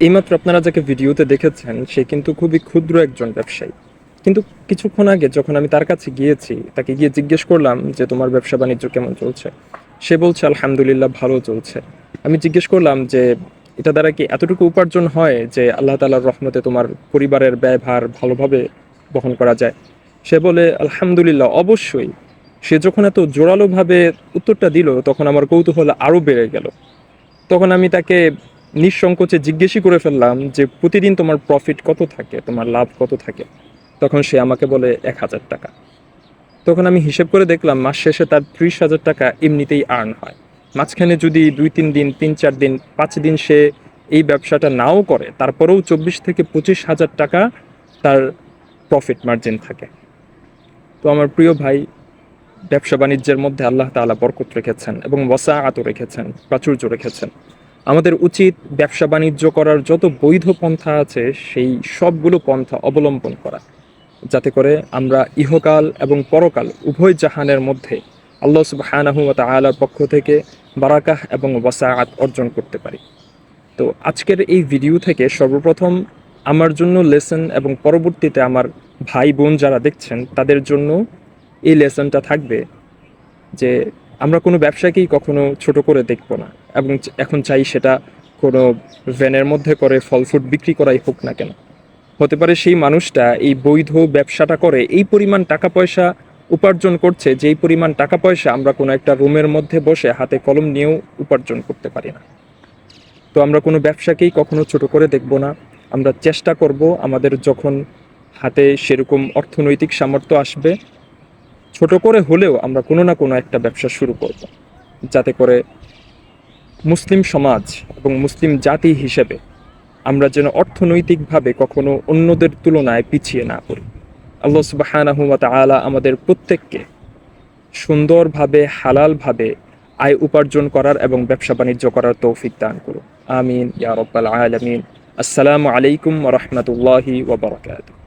এইমাত্র আপনারা যাকে ভিডিওতে দেখেছেন, সে কিন্তু খুবই ক্ষুদ্র একজন ব্যবসায়ী। কিন্তু কিছুক্ষণ আগে যখন আমি তার কাছে গিয়েছি, তাকে গিয়ে জিজ্ঞেস করলাম যে, তোমার ব্যবসা বাণিজ্য কেমন চলছে? সে বলছে, আলহামদুলিল্লাহ, ভালো চলছে। আমি জিজ্ঞেস করলাম যে, এটা দ্বারা কি এতটুকু উপার্জন হয় যে, আল্লাহ তালার রহমতে তোমার পরিবারের ব্যয়ভার ভালোভাবে বহন করা যায়? সে বলে, আলহামদুলিল্লাহ, অবশ্যই। সে যখন এত জোরালোভাবে উত্তরটা দিল, তখন আমার কৌতূহল আরও বেড়ে গেল। তখন আমি তাকে নিঃসংকোচে জিজ্ঞেসই করে ফেললাম যে, প্রতিদিন তোমার প্রফিট কত থাকে? তোমার লাভ কত থাকে? তখন সে আমাকে বলে, এক হাজার টাকা। তখন আমি হিসেব করে দেখলাম, মাস শেষে তার ত্রিশ হাজার টাকা এমনিতেই আর্ন হয়। মাঝখানে যদি দুই তিন দিন তিন চার দিন, পাঁচ দিন সে এই ব্যবসাটা নাও করে, তারপরেও চব্বিশ থেকে পঁচিশ হাজার টাকা তার প্রফিট মার্জিন থাকে। তো আমার প্রিয় ভাই, ব্যবসা বাণিজ্যের মধ্যে আল্লাহ তাআলা বরকত রেখেছেন এবং ওয়াসা আত রেখেছেন প্রাচুর্য রেখেছেন। আমাদের উচিত ব্যবসা বাণিজ্য করার যত বৈধ পন্থা আছে, সেই সবগুলো পন্থা অবলম্বন করা। যাতে করে আমরা ইহকাল এবং পরকাল উভয় জাহানের মধ্যে আল্লাহ সুবহানাহু ওয়া তাআলার পক্ষ থেকে বারাকাহ এবং ওয়াসাআত অর্জন করতে পারি। তো আজকের এই ভিডিও থেকে সর্বপ্রথম আমার জন্য লেসন এবং পরবর্তীতে আমার ভাই বোন যারা দেখছেন, তাদের জন্য এই লেসনটা থাকবে যে আমরা কোনো ব্যবসাকেই কখনো ছোট করে দেখব না এবং এখন চাই সেটা কোনো ভ্যানের মধ্যে করে ফল ফ্রুট বিক্রি করাই হোক না কেন। হতে পারে সেই মানুষটা এই বৈধ ব্যবসাটা করে এই পরিমাণ টাকা পয়সা উপার্জন করছে, যেই পরিমাণ টাকা পয়সা আমরা কোনো একটা রুমের মধ্যে বসে হাতে কলম নিয়েও উপার্জন করতে পারি না। তো আমরা কোনো ব্যবসাকেই কখনো ছোট করে দেখব না। আমরা চেষ্টা করব আমাদের যখন হাতে সেরকম অর্থনৈতিক সামর্থ্য আসবে ছোট করে হলেও আমরা কোনো না কোনো একটা ব্যবসা শুরু করব। যাতে করে মুসলিম সমাজ এবং মুসলিম জাতি হিসেবে আমরা যেন অর্থনৈতিকভাবে কখনো অন্যদের তুলনায় পিছিয়ে না পড়ি। আল্লাহ সুবাহানাহু ওয়া তাআলা আমাদের প্রত্যেককে সুন্দরভাবে, হালালভাবে আয় উপার্জন করার এবং ব্যবসা বাণিজ্য করার তৌফিক দান করুন। আমিন, ইয়া রব্বাল আলামিন। আসসালামু আলাইকুম রাহমাতুল্লাহি ওয়া বারাকাতুহু।